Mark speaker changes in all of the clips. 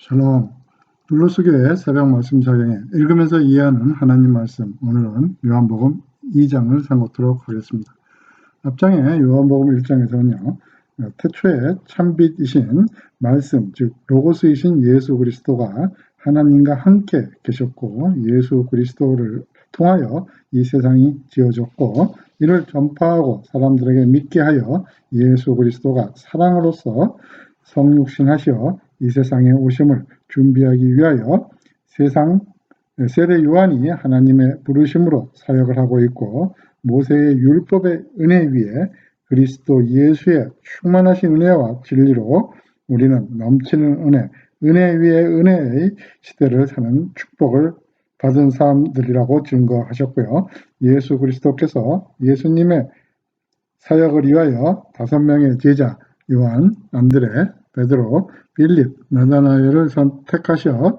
Speaker 1: 샬롬. 눌러쓰교의 새벽 말씀 자경에 읽으면서 이해하는 하나님 말씀. 오늘은 요한복음 2장을 상고토록 하겠습니다. 앞장에 요한복음 1장에서는요, 태초에 참빛이신 말씀, 즉 로고스이신 예수 그리스도가 하나님과 함께 계셨고 예수 그리스도를 통하여 이 세상이 지어졌고 이를 전파하고 사람들에게 믿게 하여 예수 그리스도가 사랑으로서 성육신하시어 이 세상에 오심을 준비하기 위하여 세상 세례 요한이 하나님의 부르심으로 사역을 하고 있고 모세의 율법의 은혜 위에 그리스도 예수의 충만하신 은혜와 진리로 우리는 넘치는 은혜, 은혜 위에 은혜의 시대를 사는 축복을 받은 사람들이라고 증거하셨고요. 예수 그리스도께서 예수님의 사역을 위하여 다섯 명의 제자 요한, 안드레, 베드로, 빌립, 나다나엘을 선택하셔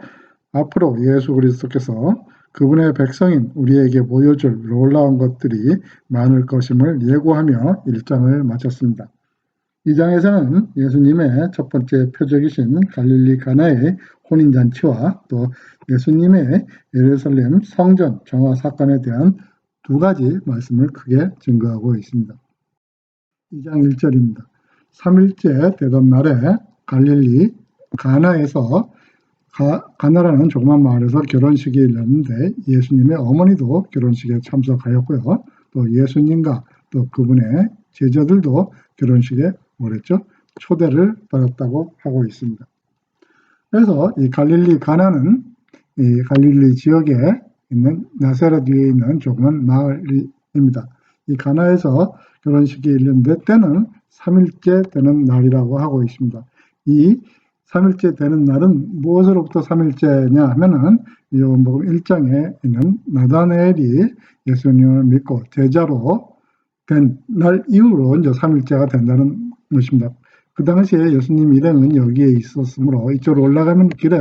Speaker 1: 앞으로 예수 그리스도께서 그분의 백성인 우리에게 보여줄 놀라운 것들이 많을 것임을 예고하며 1장을 마쳤습니다. 2장에서는 예수님의 첫 번째 표적이신 갈릴리 가나의 혼인잔치와 또 예수님의 예루살렘 성전 정화 사건에 대한 두 가지 말씀을 크게 증거하고 있습니다. 2장 1절입니다. 3일째 되던 날에 갈릴리 가나에서 가, 가나라는 조그만 마을에서 결혼식이 열렸는데 예수님의 어머니도 결혼식에 참석하였고요. 또 예수님과 또 그분의 제자들도 결혼식에 뭐랬죠? 초대를 받았다고 하고 있습니다. 그래서 이 갈릴리 가나는 이 갈릴리 지역에 있는 나사렛 위에 있는 조그만 마을입니다. 이 가나에서 결혼식이 열렸는데 때는 3일째 되는 날이라고 하고 있습니다. 이 3일째 되는 날은 무엇으로부터 3일째냐 하면은 요한복음 1장에 있는 나다네엘이 예수님을 믿고 제자로 된 날 이후로 이제 3일째가 된다는 것입니다. 그 당시에 예수님 일행은 여기에 있었으므로 이쪽으로 올라가는 길에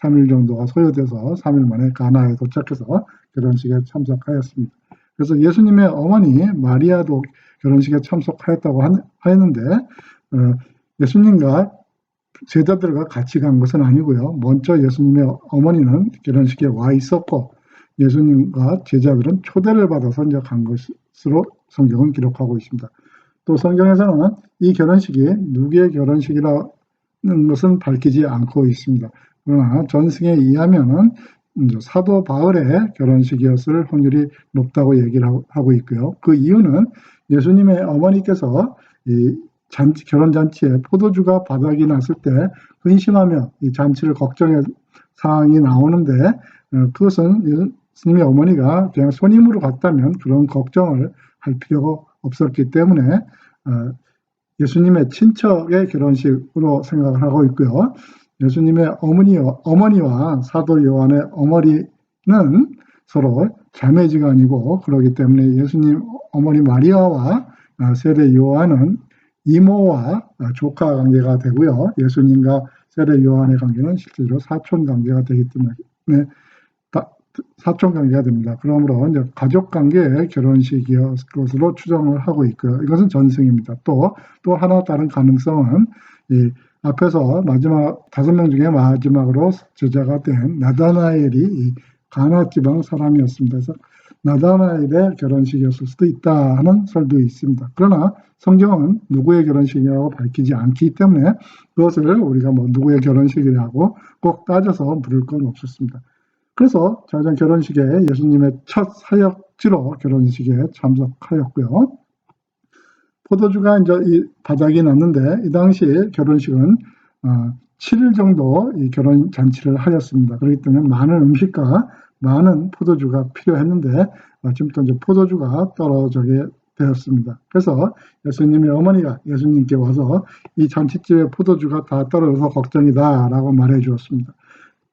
Speaker 1: 3일 정도가 소요돼서 3일 만에 가나에 도착해서 결혼식에 참석하였습니다. 그래서 예수님의 어머니 마리아도 결혼식에 참석하였다고 하였는데 어, 예수님과 제자들과 같이 간 것은 아니고요. 먼저 예수님의 어머니는 결혼식에 와 있었고 예수님과 제자들은 초대를 받아서 이제 간 것으로 성경은 기록하고 있습니다. 또 성경에서는 이 결혼식이 누구의 결혼식이라는 것은 밝히지 않고 있습니다. 그러나 전승에 의하면은 사도 바울의 결혼식이었을 확률이 높다고 얘기를 하고 있고요. 그 이유는 예수님의 어머니께서 이 잔치, 결혼 잔치에 포도주가 바닥이 났을 때 근심하며 이 잔치를 걱정의 상황이 나오는데 어, 그것은 예수님의 어머니가 그냥 손님으로 갔다면 그런 걱정을 할 필요가 없었기 때문에 어, 예수님의 친척의 결혼식으로 생각을 하고 있고요. 예수님의 어머니와, 어머니와 사도 요한의 어머니는 서로 자매지간이고 그러기 때문에 예수님 어머니 마리아와 어, 세례 요한은 이모와 조카 관계가 되고요. 예수님과 세례 요한의 관계는 실제로 사촌 관계가 되기 때문에 사촌 관계가 됩니다. 그러므로 이제 가족 관계의 결혼식이었을 것으로 추정을 하고 있고요. 이것은 전승입니다. 또, 또 하나 다른 가능성은 이 앞에서 마지막 다섯 명 중에 마지막으로 제자가 된 나다나엘이 이 가나 지방 사람이었습니다. 그래서 나다나엘의 결혼식이었을 수도 있다 하는 설도 있습니다. 그러나 성경은 누구의 결혼식이라고 밝히지 않기 때문에 그것을 우리가 뭐 누구의 결혼식이라고 꼭 따져서 물을 건 없었습니다. 그래서 자전 결혼식에 예수님의 첫 사역지로 결혼식에 참석하였고요. 포도주가 이제 이 바닥이 났는데 이 당시 결혼식은 어, 7일 정도 이 결혼 잔치를 하였습니다. 그렇기 때문에 많은 음식과 많은 포도주가 필요했는데 마침부터 이제 포도주가 떨어지게 되었습니다. 그래서 예수님의 어머니가 예수님께 와서 이 잔치집에 포도주가 다 떨어져서 걱정이다 라고 말해 주었습니다.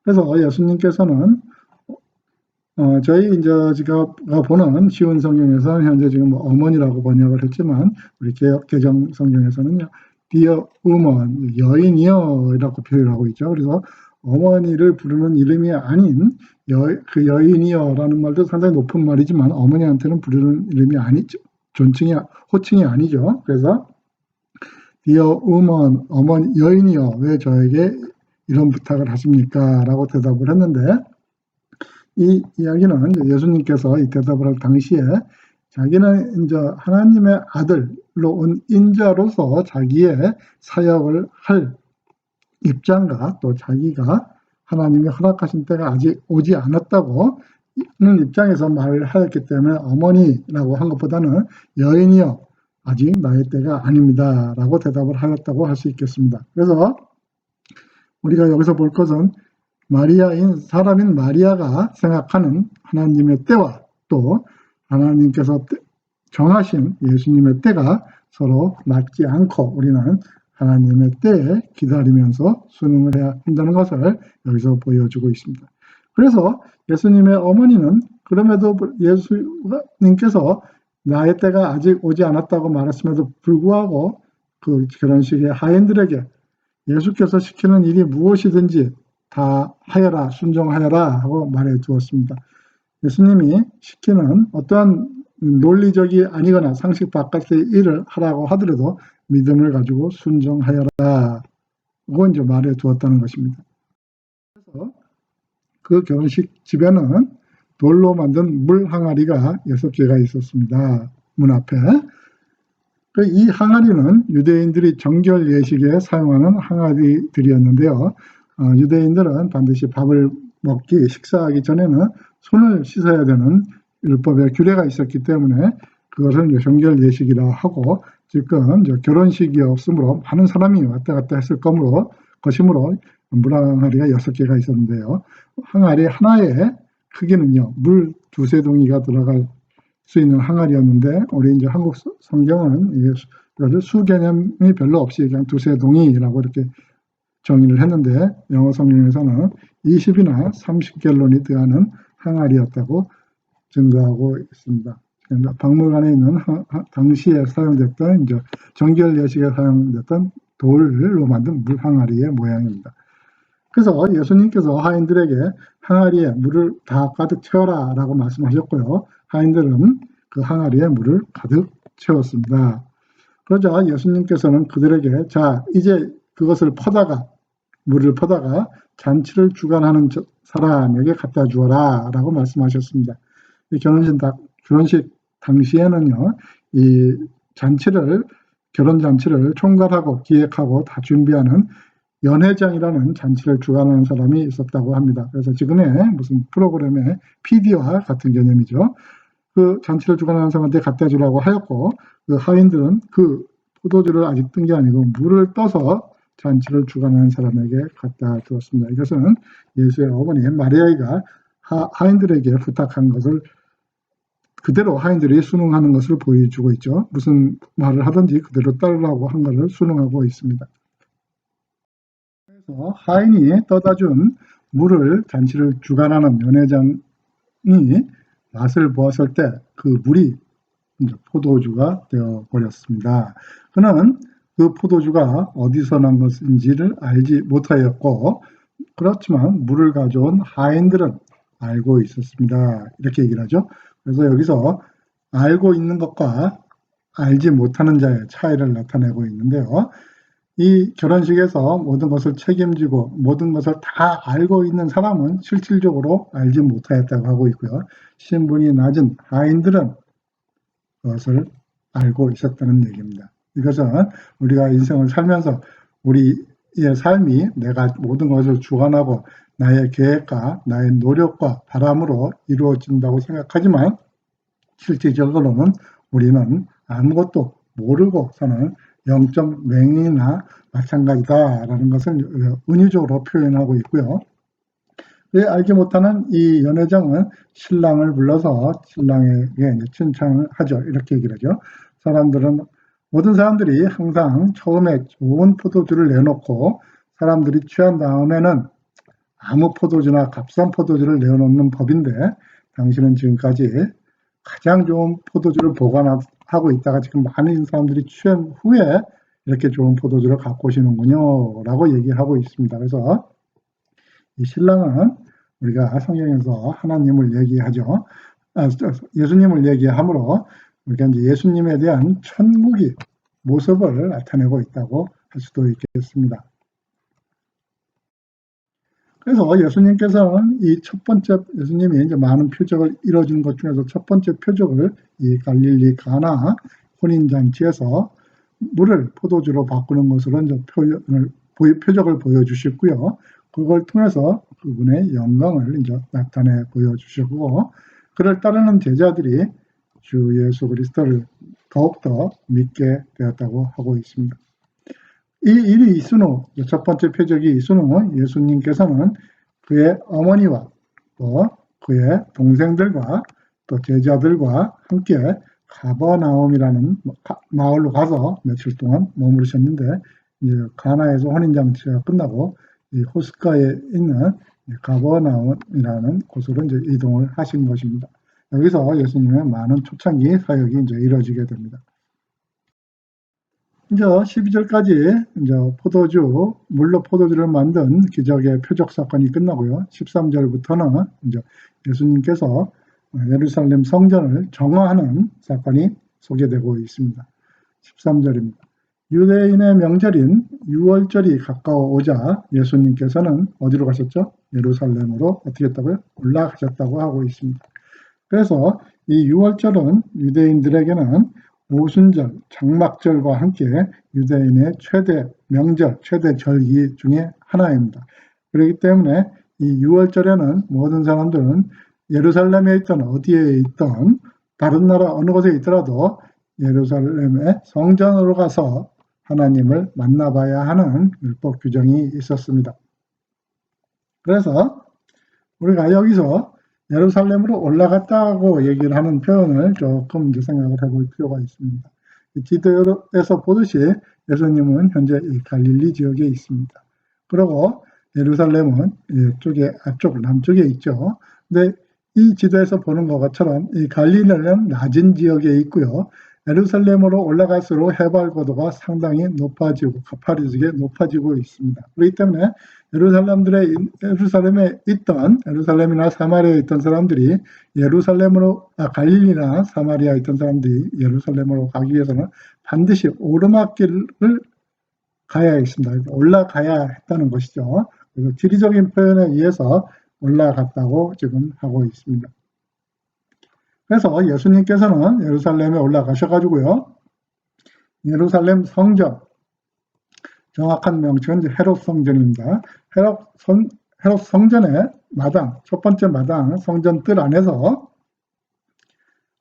Speaker 1: 그래서 예수님께서는 어, 저희 이제 제가 보는 쉬운 성경에서 현재 지금 뭐 어머니라고 번역을 했지만 우리 개정 성경에서는요, dear woman 여인이여라고 표현하고 있죠. 그래서 어머니를 부르는 이름이 아닌 여, 그 여인이여라는 말도 상당히 높은 말이지만 어머니한테는 부르는 이름이 아니죠. 존칭이 호칭이 아니죠. 그래서 dear woman 어머니 여인이여 왜 저에게 이런 부탁을 하십니까? 라고 대답을 했는데 이 이야기는 예수님께서 이 대답을 할 당시에 자기는 이제 하나님의 아들로 온 인자로서 자기의 사역을 할 입장과 또 자기가 하나님이 허락하신 때가 아직 오지 않았다고 는 입장에서 말을 하였기 때문에 어머니라고 한 것보다는 여인이여 아직 나의 때가 아닙니다 라고 대답을 하였다고 할 수 있겠습니다. 그래서 우리가 여기서 볼 것은 마리아인 사람인 마리아가 생각하는 하나님의 때와 또 하나님께서 때- 정하신 예수님의 때가 서로 맞지 않고 우리는 하나님의 때에 기다리면서 수능을 해야 한다는 것을 여기서 보여주고 있습니다. 그래서 예수님의 어머니는 그럼에도 불- 예수님께서 나의 때가 아직 오지 않았다고 말했음에도 불구하고 그 결혼식의 하인들에게 예수께서 시키는 일이 무엇이든지 다 하여라, 순종하여라 하고 말해 주었습니다. 예수님이 시키는 어떠한 논리적이 아니거나 상식 바깥의 일을 하라고 하더라도 믿음을 가지고 순종하여라 고 이제 말해 주었다는 것입니다. 그래서 그 결혼식 집에는 돌로 만든 물 항아리가 여섯 개가 있었습니다. 문 앞에. 그이 항아리는 유대인들이 정결 예식에 사용하는 항아리들이었는데요. 어, 유대인들은 반드시 밥을 먹기, 식사하기 전에는 손을 씻어야 되는 율법의 규례가 있었기 때문에 그것을 정결 예식이라 하고 지금 결혼식이 없으므로 많은 사람이 왔다 갔다 했을 거므로 것이므로 물 항아리가 여섯 개가 있었는데요. 항아리 하나의 크기는요, 물 두세 동이가 들어갈 수 있는 항아리였는데, 우리 이제 한국 서- 성경은 이거를 수 개념이 별로 없이 그냥 두세 동이라고 이렇게 정의를 했는데, 영어 성경에서는 20이나 30갤론이 들어가는 항아리였다고 증거하고 있습니다. 그러니까 박물관에 있는 당시에 사용됐던 이제 정결 예식에 사용됐던 돌로 만든 물 항아리의 모양입니다. 그래서 예수님께서 하인들에게 항아리에 물을 다 가득 채워라 라고 말씀하셨고요. 하인들은 그 항아리에 물을 가득 채웠습니다. 그러자 예수님께서는 그들에게 자 이제 그것을 퍼다가 물을 퍼다가 잔치를 주관하는 저- 사람에게 갖다 주어라 라고 말씀하셨습니다. 이 결혼식, 다- 결혼식 당시에는요, 이 잔치를, 결혼 잔치를 총괄하고 기획하고 다 준비하는 연회장이라는 잔치를 주관하는 사람이 있었다고 합니다. 그래서 지금의 무슨 프로그램의 PD와 같은 개념이죠. 그 잔치를 주관하는 사람한테 갖다 주라고 하였고, 그 하인들은 그 포도주를 아직 뜬 게 아니고 물을 떠서 잔치를 주관하는 사람에게 갖다 주었습니다. 이것은 예수의 어머니 마리아이가 하, 하인들에게 부탁한 것을 그대로 하인들이 순응하는 것을 보여주고 있죠. 무슨 말을 하든지 그대로 따르라고 한 것을 순응하고 있습니다. 그래서 하인이 떠다 준 물을 잔치를 주관하는 연회장이 맛을 보았을 때 그 물이 포도주가 되어 버렸습니다. 그는 그 포도주가 어디서 난 것인지를 알지 못하였고 그렇지만 물을 가져온 하인들은 알고 있었습니다. 이렇게 얘기를 하죠. 그래서 여기서 알고 있는 것과 알지 못하는 자의 차이를 나타내고 있는데요. 이 결혼식에서 모든 것을 책임지고 모든 것을 다 알고 있는 사람은 실질적으로 알지 못하였다고 하고 있고요. 신분이 낮은 하인들은 그것을 알고 있었다는 얘기입니다. 이것은 우리가 인생을 살면서 우리의 삶이 내가 모든 것을 주관하고 나의 계획과 나의 노력과 바람으로 이루어진다고 생각하지만 실질적으로는 우리는 아무것도 모르고 사는 영적 맹인이나 마찬가지다라는 것을 은유적으로 표현하고 있고요. 왜 알지 못하는 이 연회장은 신랑을 불러서 신랑에게 칭찬을 하죠. 이렇게 얘기를 하죠. 사람들은 모든 사람들이 항상 처음에 좋은 포도주를 내놓고 사람들이 취한 다음에는 아무 포도주나 값싼 포도주를 내어놓는 법인데 당신은 지금까지 가장 좋은 포도주를 보관하고 있다가 지금 많은 사람들이 취한 후에 이렇게 좋은 포도주를 갖고 오시는군요. 라고 얘기하고 있습니다. 그래서 이 신랑은 우리가 성경에서 하나님을 얘기하죠. 아, 예수님을 얘기하므로 우리가 이제 예수님에 대한 천국이 모습을 나타내고 있다고 할 수도 있겠습니다. 그래서 예수님께서는 이 첫 번째 예수님이 이제 많은 표적을 이뤄준 것 중에서 첫 번째 표적을 이 갈릴리 가나 혼인 잔치에서 물을 포도주로 바꾸는 것으로 이제 표현을 표적을 보여주셨고요. 그걸 통해서 그분의 영광을 이제 나타내 보여주셨고, 그를 따르는 제자들이 주 예수 그리스도를 더욱더 믿게 되었다고 하고 있습니다. 이 일이 있은 후, 첫 번째 표적이 있은 후 예수님께서는 그의 어머니와 또 그의 동생들과 또 제자들과 함께 가버나움이라는 가- 마을로 가서 며칠 동안 머무르셨는데 이제 가나에서 혼인잔치가 끝나고 이 호스가에 있는 이 가버나움이라는 곳으로 이제 이동을 하신 것입니다. 여기서 예수님의 많은 초창기 사역이 이제 이루어지게 됩니다. 이제 12절까지 이제 포도주, 물로 포도주를 만든 기적의 표적 사건이 끝나고요. 13절부터는 이제 예수님께서 예루살렘 성전을 정화하는 사건이 소개되고 있습니다. 13절입니다. 유대인의 명절인 6월절이 가까워 오자 예수님께서는 어디로 가셨죠? 예루살렘으로 어떻게 했다고요? 올라가셨다고 하고 있습니다. 그래서 이 6월절은 유대인들에게는 오순절, 장막절과 함께 유대인의 최대 명절, 최대 절기 중에 하나입니다. 그렇기 때문에 이 6월절에는 모든 사람들은 예루살렘에 있던 어디에 있던 다른 나라 어느 곳에 있더라도 예루살렘의 성전으로 가서 하나님을 만나봐야 하는 율법 규정이 있었습니다. 그래서 우리가 여기서 예루살렘으로 올라갔다고 얘기를 하는 표현을 조금 이제 생각을 해볼 필요가 있습니다. 이 지도에서 보듯이 예수님은 현재 이 갈릴리 지역에 있습니다. 그리고 예루살렘은 이쪽에 앞쪽 남쪽에 있죠. 근데 이 지도에서 보는 것처럼 이 갈릴리는 낮은 지역에 있고요. 예루살렘으로 올라갈수록 해발 고도가 상당히 높아지고 가파르지게 높아지고 있습니다. 그렇기 때문에 예루살렘들의 예루살렘에 있던 예루살렘이나 사마리아에 있던 사람들이 예루살렘으로 아, 갈릴리나 사마리아에 있던 사람들이 예루살렘으로 가기 위해서는 반드시 오르막길을 가야 했습니다. 올라가야 했다는 것이죠. 그래서 지리적인 표현에 의해서 올라갔다고 지금 하고 있습니다. 그래서 예수님께서는 예루살렘에 올라가셔가지고요. 예루살렘 성전, 정확한 명칭은 헤롯 성전입니다. 헤롯, 성전의 마당, 첫 번째 마당, 성전 뜰 안에서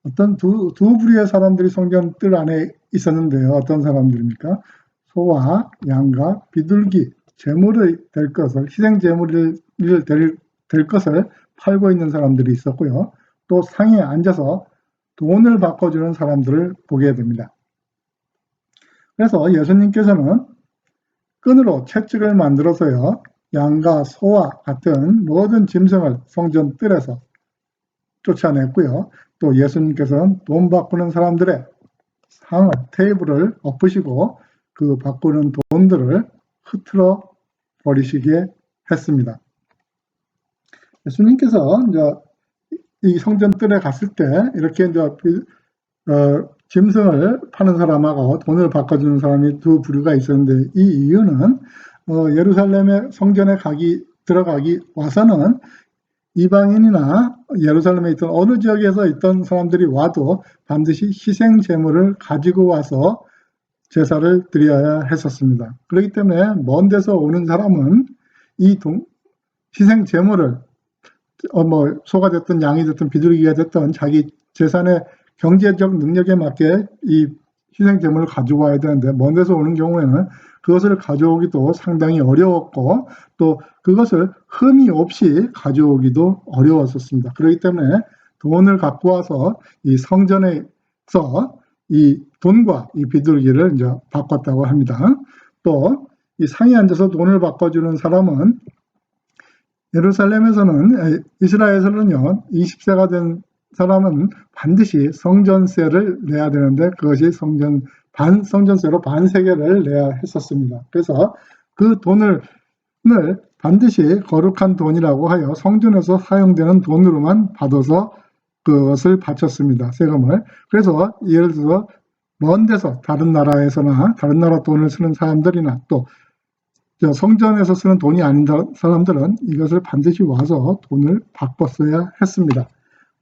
Speaker 1: 어떤 두, 두 부류의 사람들이 성전 뜰 안에 있었는데요. 어떤 사람들입니까? 소와 양과 비둘기, 제물이 될 것을, 희생 제물을 될, 될 것을 팔고 있는 사람들이 있었고요. 또 상에 앉아서 돈을 바꿔주는 사람들을 보게 됩니다. 그래서 예수님께서는 끈으로 채찍을 만들어서요, 양과 소와 같은 모든 짐승을 성전 뜰에서 쫓아냈고요. 또 예수님께서는 돈 바꾸는 사람들의 상을, 테이블을 엎으시고 그 바꾸는 돈들을 흐트러 버리시게 했습니다. 예수님께서 이제 이 성전 뜰에 갔을 때 이렇게 이제 어, 짐승을 파는 사람하고 돈을 바꿔주는 사람이 두 부류가 있었는데 이 이유는 어, 예루살렘의 성전에 가기 들어가기 와서는 이방인이나 예루살렘에 있던 어느 지역에서 있던 사람들이 와도 반드시 희생 제물을 가지고 와서 제사를 드려야 했었습니다. 그렇기 때문에 먼 데서 오는 사람은 이 동, 희생 제물을 어, 뭐 소가 됐든 양이 됐든 비둘기가 됐든 자기 재산의 경제적 능력에 맞게 이 희생 제물을 가지고 와야 되는데 먼 데서 오는 경우에는 그것을 가져오기도 상당히 어려웠고 또 그것을 흠이 없이 가져오기도 어려웠었습니다. 그렇기 때문에 돈을 갖고 와서 이 성전에서 이 돈과 이 비둘기를 이제 바꿨다고 합니다. 또 이 상에 앉아서 돈을 바꿔주는 사람은 예루살렘에서는 이스라엘에서는요 20세가 된 사람은 반드시 성전세를 내야 되는데 그것이 성전 반 성전세로 반 세계를 내야 했었습니다. 그래서 그 돈을 반드시 거룩한 돈이라고 하여 성전에서 사용되는 돈으로만 받아서 그것을 바쳤습니다. 세금을. 그래서 예를 들어서 먼 데서 다른 나라에서나 다른 나라 돈을 쓰는 사람들이나 또저 성전에서 쓰는 돈이 아닌 사- 사람들은 이것을 반드시 와서 돈을 바꿨어야 했습니다.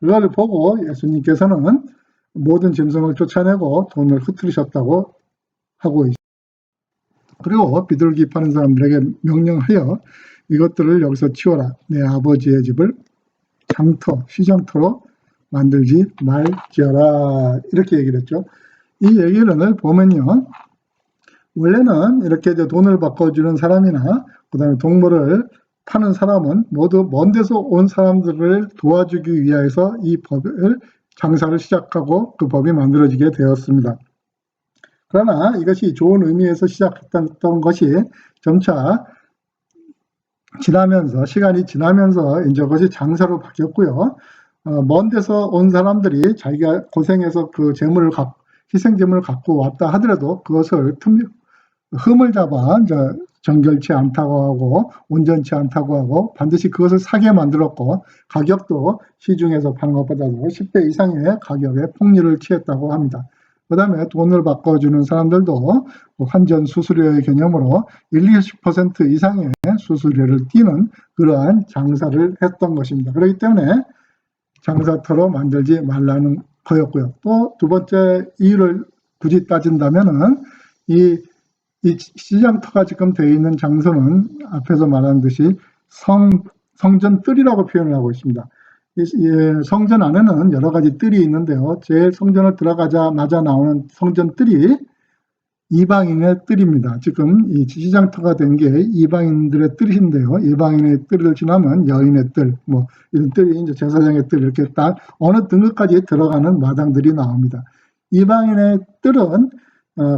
Speaker 1: 그걸 보고 예수님께서는 모든 짐승을 쫓아내고 돈을 흩트리셨다고 하고 있습니다. 그리고 비둘기 파는 사람들에게 명령하여 이것들을 여기서 치워라. 내 아버지의 집을 장터, 시장터로 만들지 말지어라. 이렇게 얘기를 했죠. 이 얘기를 보면요. 원래는 이렇게 이제 돈을 바꿔주는 사람이나 그 다음에 동물을 파는 사람은 모두 먼 데서 온 사람들을 도와주기 위해서 이 법을 장사를 시작하고 그 법이 만들어지게 되었습니다. 그러나 이것이 좋은 의미에서 시작했던 것이 점차 지나면서 시간이 지나면서 이제 그것이 장사로 바뀌었고요. 어, 먼 데서 온 사람들이 자기가 고생해서 그 재물을 갖, 희생 재물을 갖고 왔다 하더라도 그것을 틈, 흠을 잡아 이제 정결치 않다고 하고 온전치 않다고 하고 반드시 그것을 사게 만들었고 가격도 시중에서 파는 것보다도 10배 이상의 가격에 폭리를 취했다고 합니다. 그 다음에 돈을 바꿔주는 사람들도 뭐 환전 수수료의 개념으로 1, 20% 이상의 수수료를 띄는 그러한 장사를 했던 것입니다. 그렇기 때문에 장사터로 만들지 말라는 거였고요. 또 두 번째 이유를 굳이 따진다면은 이, 이 시장터가 지금 되어 있는 장소는 앞에서 말한 듯이 성, 성전 뜰이라고 표현을 하고 있습니다. 이, 이 성전 안에는 여러 가지 뜰이 있는데요. 제일 성전을 들어가자마자 나오는 성전 뜰이 이방인의 뜰입니다. 지금 이 시장터가 된 게 이방인들의 뜰인데요. 이방인의 뜰을 지나면 여인의 뜰, 뭐 이런 뜰이 이제 제사장의 뜰 이렇게 딱 어느 등급까지 들어가는 마당들이 나옵니다. 이방인의 뜰은 어,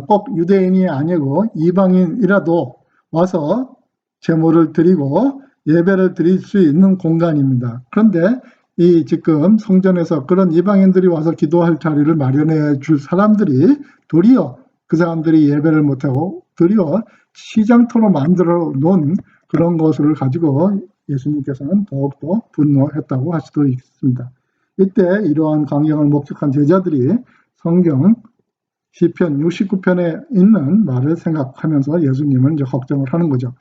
Speaker 1: 꼭 유대인이 아니고 이방인이라도 와서 제물을 드리고 예배를 드릴 수 있는 공간입니다. 그런데 이 지금 성전에서 그런 이방인들이 와서 기도할 자리를 마련해 줄 사람들이 도리어 그 사람들이 예배를 못하고 도리어 시장터로 만들어 놓은 그런 것을 가지고 예수님께서는 더욱더 분노했다고 할 수도 있습니다. 이때 이러한 광경을 목격한 제자들이 성경 시편 69편에 있는 말을 생각하면서 예수님을 이제 걱정을 하는 거죠.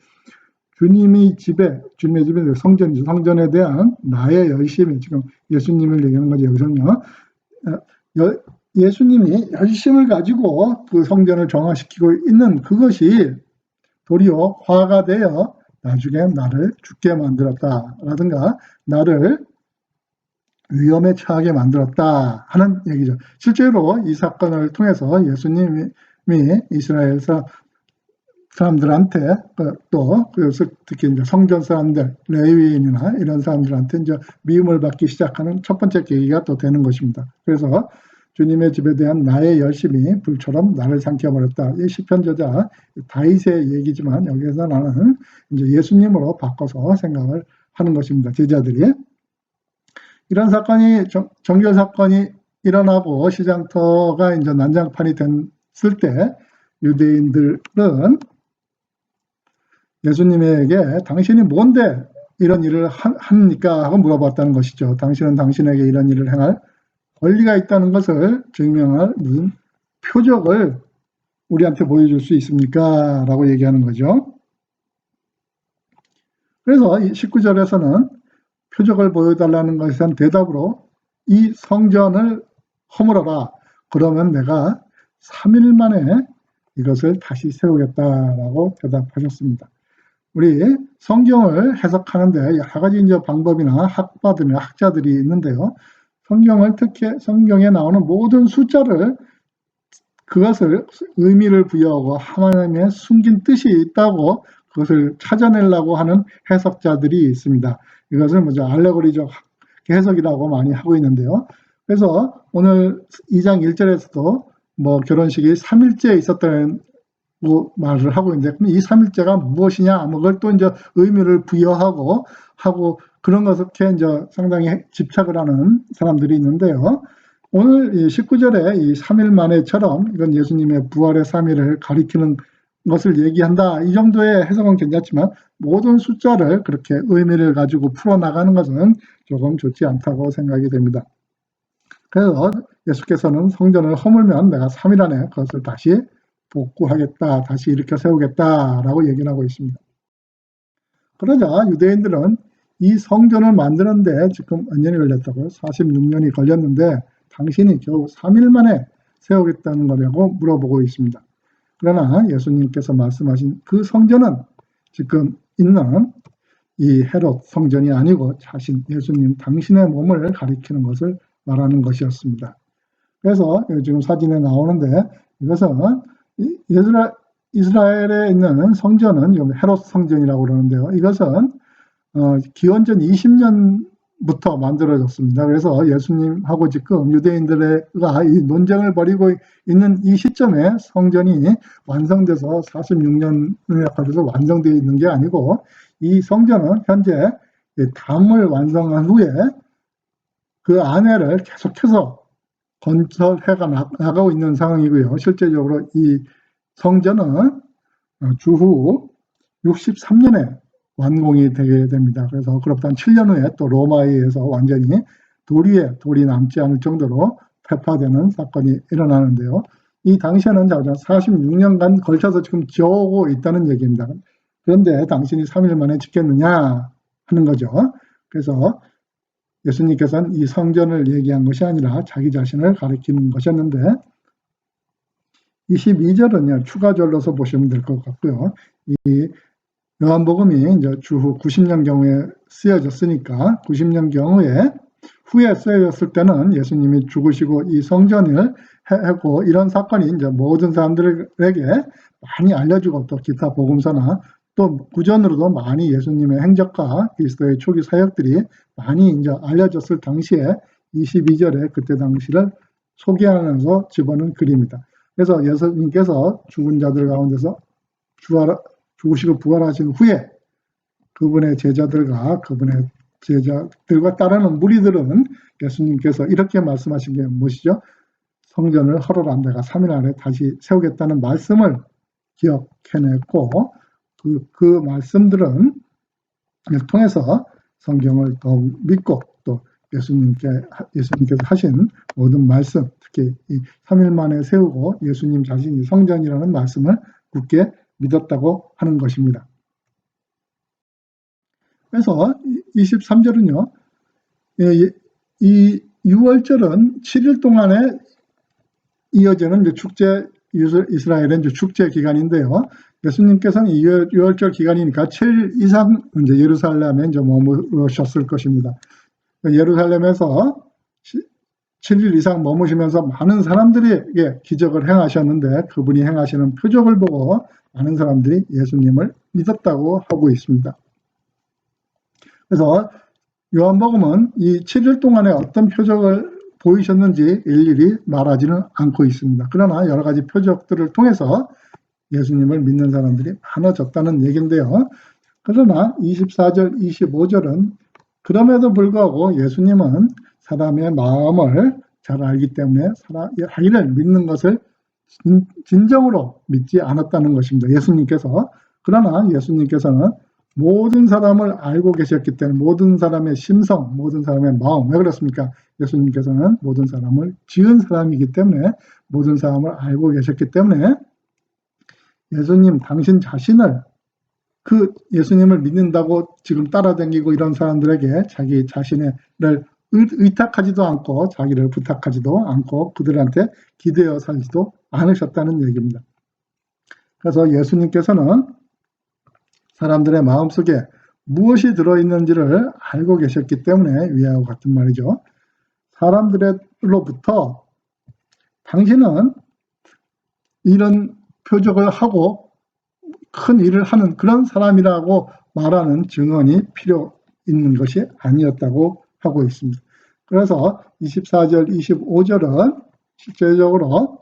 Speaker 1: 주님이 집에, 주님의 집에 성전이죠. 성전에 대한 나의 열심이 지금 예수님을 얘기하는 거죠. 여기서는요. 어, 여- 예수님이 열심을 가지고 그 성전을 정화시키고 있는 그것이 도리어 화가 되어 나중에 나를 죽게 만들었다라든가 나를 위험에 처하게 만들었다 하는 얘기죠. 실제로 이 사건을 통해서 예수님이 이스라엘 사- 사람들한테 그또 그래서 특히 이제 성전 사람들, 레위인이나 이런 사람들한테 이제 미움을 받기 시작하는 첫 번째 계기가 또 되는 것입니다. 그래서 주님의 집에 대한 나의 열심이 불처럼 나를 삼켜버렸다. 이 시편 저자 다윗의 얘기지만 여기에서 나는 이제 예수님으로 바꿔서 생각을 하는 것입니다. 제자들이 이런 사건이 정, 정결 사건이 일어나고 시장터가 이제 난장판이 됐을 때 유대인들은 예수님에게 당신이 뭔데 이런 일을 하- 합니까? 하고 물어봤다는 것이죠. 당신은 당신에게 이런 일을 행할 권리가 있다는 것을 증명할 무슨 표적을 우리한테 보여줄 수 있습니까? 라고 얘기하는 거죠. 그래서 이 19절에서는 표적을 보여달라는 것에 대한 대답으로 이 성전을 허물어라. 그러면 내가 3일 만에 이것을 다시 세우겠다라고 대답하셨습니다. 우리 성경을 해석하는데 여러 가지 이제 방법이나 학파들이나 학자들이 있는데요. 성경을 특히 성경에 나오는 모든 숫자를 그것을 의미를 부여하고 하나님의 숨긴 뜻이 있다고 그것을 찾아내려고 하는 해석자들이 있습니다. 이것을 먼저 알레고리적 해석이라고 많이 하고 있는데요. 그래서 오늘 2장 1절에서도 뭐 결혼식이 3일째 있었다는 뭐 말을 하고 있는데 그럼 이 3일째가 무엇이냐 뭐 그걸 또 이제 의미를 부여하고 하고 그런 것에 이제 상당히 집착을 하는 사람들이 있는데요. 오늘 이 19절에 이 3일 만에처럼 이건 예수님의 부활의 3일을 가리키는 것을 얘기한다. 이 정도의 해석은 괜찮지만 모든 숫자를 그렇게 의미를 가지고 풀어나가는 것은 조금 좋지 않다고 생각이 됩니다. 그래서 예수께서는 성전을 허물면 내가 3일 안에 그것을 다시 복구하겠다, 다시 일으켜 세우겠다라고 얘기를 하고 있습니다. 그러자 유대인들은 이 성전을 만드는데 지금 몇 년이 걸렸다고요? 46년이 걸렸는데 당신이 겨우 3일 만에 세우겠다는 거냐고 물어보고 있습니다. 그러나 예수님께서 말씀하신 그 성전은 지금 있는 이 헤롯 성전이 아니고 자신 예수님 당신의 몸을 가리키는 것을 말하는 것이었습니다. 그래서 지금 사진에 나오는데 이것은 이- 이스라, 이스라엘에 있는 성전은 헤롯 성전이라고 그러는데요. 이것은 어, 기원전 20년 부터 만들어졌습니다. 그래서 예수님하고 지금 유대인들과 이 논쟁을 벌이고 있는 이 시점에 성전이 완성돼서 46년에 걸려서 완성되어 있는 게 아니고 이 성전은 현재 이 담을 완성한 후에 그 안에를 계속해서 건설해가 나- 나가고 있는 상황이고요. 실제적으로 이 성전은 어, 주후 63년에 완공이 되게 됩니다. 그래서 그렇다 한 7년 후에 또 로마에 의해서 완전히 돌 위에 돌이 남지 않을 정도로 폐파되는 사건이 일어나는데요. 이 당시에는 46년간 걸쳐서 지금 지어오고 있다는 얘기입니다. 그런데 당신이 3일 만에 짓겠느냐 하는 거죠. 그래서 예수님께서는 이 성전을 얘기한 것이 아니라 자기 자신을 가리키는 것이었는데 22절은요 추가절로서 보시면 될 것 같고요. 이 요한복음이 이제 주후 90년 경우에 쓰여졌으니까 90년 경우에 후에 쓰여졌을 때는 예수님이 죽으시고 이 성전을 하고 이런 사건이 이제 모든 사람들에게 많이 알려지고 또 기타 복음서나 또 구전으로도 많이 예수님의 행적과 그리스도의 초기 사역들이 많이 이제 알려졌을 당시에 22절에 그때 당시를 소개하면서 집어넣은 글입니다. 그래서 예수님께서 죽은 자들 가운데서 주할, 죽으시고 부활하신 후에 그분의 제자들과 그분의 제자들과 따르는 무리들은 예수님께서 이렇게 말씀하신 게 무엇이죠? 성전을 하루란 내가 3일 안에 다시 세우겠다는 말씀을 기억해냈고 그, 그 말씀들은 통해서 성경을 더 믿고 또 예수님께, 예수님께서 하신 모든 말씀, 특히 이 3일 만에 세우고 예수님 자신이 성전이라는 말씀을 굳게 믿었다고 하는 것입니다. 그래서 23절은요, 이 6월절은 7일 동안에 이어지는 축제, 이스라엘의 이제 축제 기간인데요. 예수님께서는 이 6월절 기간이니까 7일 이상 이제 예루살렘에 이제 머무르셨을 것입니다. 예루살렘에서 7일 이상 머무시면서 많은 사람들에게 기적을 행하셨는데 그분이 행하시는 표적을 보고 많은 사람들이 예수님을 믿었다고 하고 있습니다. 그래서 요한복음은 이 7일 동안에 어떤 표적을 보이셨는지 일일이 말하지는 않고 있습니다. 그러나 여러 가지 표적들을 통해서 예수님을 믿는 사람들이 많아졌다는 얘기인데요. 그러나 24절, 25절은 그럼에도 불구하고 예수님은 사람의 마음을 잘 알기 때문에 자기를 믿는 것을 진 정으로 믿지 않았다는 것입니다. 예수님께서. 그러나 예수님께서는 모든 사람을 알고 계셨기 때문에 모든 사람의 심성, 모든 사람의 마음. 왜 그렇습니까? 예수님께서는 모든 사람을 지은 사람이기 때문에 모든 사람을 알고 계셨기 때문에 예수님 당신 자신을 그 예수님을 믿는다고 지금 따라다니고 이런 사람들에게 자기 자신을 의탁하지도 않고 자기를 부탁하지도 않고 그들한테 기대어 살지도 않으셨다는 얘기입니다. 그래서 예수님께서는 사람들의 마음속에 무엇이 들어있는지를 알고 계셨기 때문에 위하와 같은 말이죠. 사람들로부터 당신은 이런 표적을 하고 큰 일을 하는 그런 사람이라고 말하는 증언이 필요 있는 것이 아니었다고 하고 있습니다. 그래서 24절, 25절은 실제적으로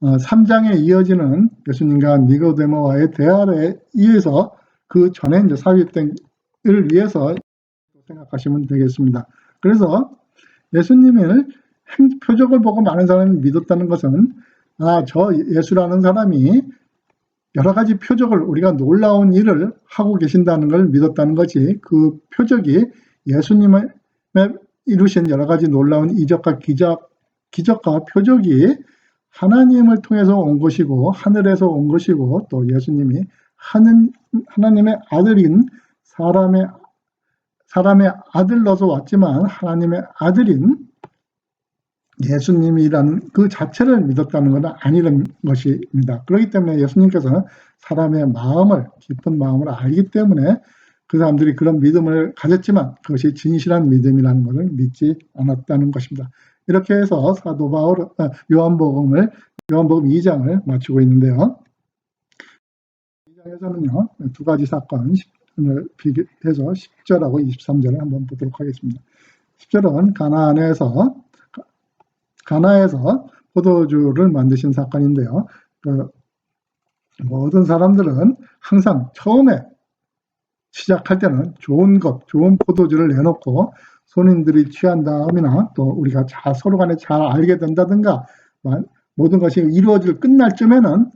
Speaker 1: 3장에 이어지는 예수님과 니고데모와의 대화에 의해서 그 전에 이제 사위땡을 위해서 생각하시면 되겠습니다. 그래서 예수님을 표적을 보고 많은 사람이 믿었다는 것은 아, 저 예수라는 사람이 여러 가지 표적을 우리가 놀라운 일을 하고 계신다는 걸 믿었다는 것이 그 표적이 예수님의 이루신 여러 가지 놀라운 이적과 기적, 기적과 표적이 하나님을 통해서 온 것이고 하늘에서 온 것이고 또 예수님이 하는, 하나님의 아들인 사람의, 사람의 아들로서 왔지만 하나님의 아들인 예수님이라는 그 자체를 믿었다는 것은 아니라는 것입니다. 그렇기 때문에 예수님께서는 사람의 마음을, 깊은 마음을 알기 때문에 그 사람들이 그런 믿음을 가졌지만 그것이 진실한 믿음이라는 것을 믿지 않았다는 것입니다. 이렇게 해서 사도 바울, 아, 요한복음을, 요한복음 2장을 마치고 있는데요. 2장에서는요, 두 가지 사건을 비교해서 10절하고 23절을 한번 보도록 하겠습니다. 10절은 가나안에서 가나에서 포도주를 만드신 사건인데요. 그 모든 사람들은 항상 처음에 시작할 때는 좋은 것, 좋은 포도주를 내놓고 손님들이 취한 다음이나 또 우리가 잘 서로 간에 잘 알게 된다든가 모든 것이 이루어질 끝날 쯤에는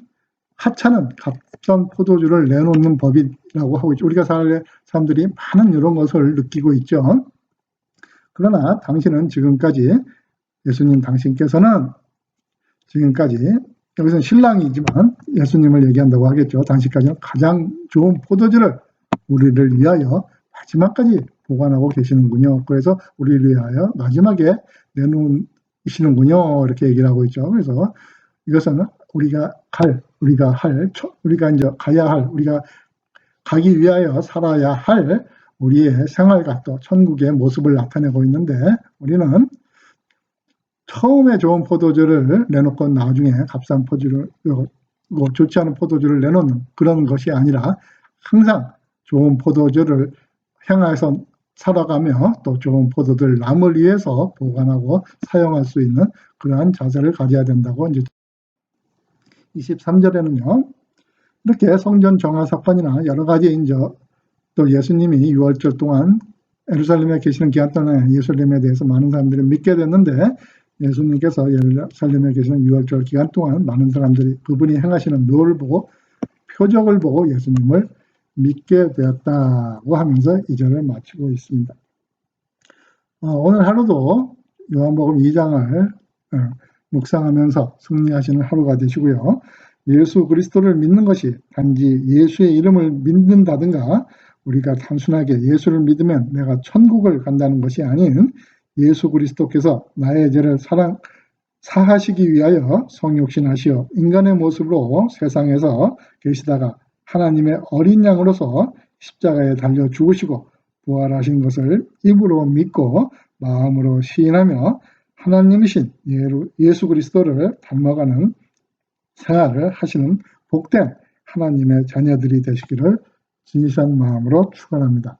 Speaker 1: 하찮은 값싼 포도주를 내놓는 법이라고 하고 있죠. 우리가 사람들이 많은 이런 것을 느끼고 있죠. 그러나 당신은 지금까지 예수님 당신께서는 지금까지 여기서는 신랑이지만 예수님을 얘기한다고 하겠죠. 당시까지는 가장 좋은 포도주를 우리를 위하여 마지막까지 보관하고 계시는군요. 그래서 우리를 위하여 마지막에 내놓으시는군요. 이렇게 얘기를 하고 있죠. 그래서 이것은 우리가 갈, 우리가 할, 우리가 이제 가야 할, 우리가 가기 위하여 살아야 할 우리의 생활과 또 천국의 모습을 나타내고 있는데 우리는 처음에 좋은 포도주를 내놓고 나중에 값싼 포도주를 뭐 좋지 않은 포도주를 내놓는 그런 것이 아니라 항상 좋은 포도주를 향해서 살아가며 또 좋은 포도들 남을 위해서 보관하고 사용할 수 있는 그러한 자세를 가져야 된다고 이제 23절에는요. 이렇게 성전 정화 사건이나 여러 가지 이제 또 예수님이 6월절 동안 에루살렘에 계시는 기간 동안에 예수님에 대해서 많은 사람들이 믿게 됐는데 예수님께서 예루살렘에 계시는 6월절 기간 동안 많은 사람들이 그분이 행하시는 묘를 보고 표적을 보고 예수님을 믿게 되었다고 하면서 이 절을 마치고 있습니다. 어, 오늘 하루도 요한복음 2장을 어, 묵상하면서 승리하시는 하루가 되시고요. 예수 그리스도를 믿는 것이 단지 예수의 이름을 믿는다든가 우리가 단순하게 예수를 믿으면 내가 천국을 간다는 것이 아닌 예수 그리스도께서 나의 죄를 사랑, 사하시기 위하여 성육신하시어 인간의 모습으로 세상에서 계시다가 하나님의 어린 양으로서 십자가에 달려 죽으시고 부활하신 것을 입으로 믿고 마음으로 시인하며 하나님이신 예수 그리스도를 닮아가는 생활을 하시는 복된 하나님의 자녀들이 되시기를 진실한 마음으로 축원합니다.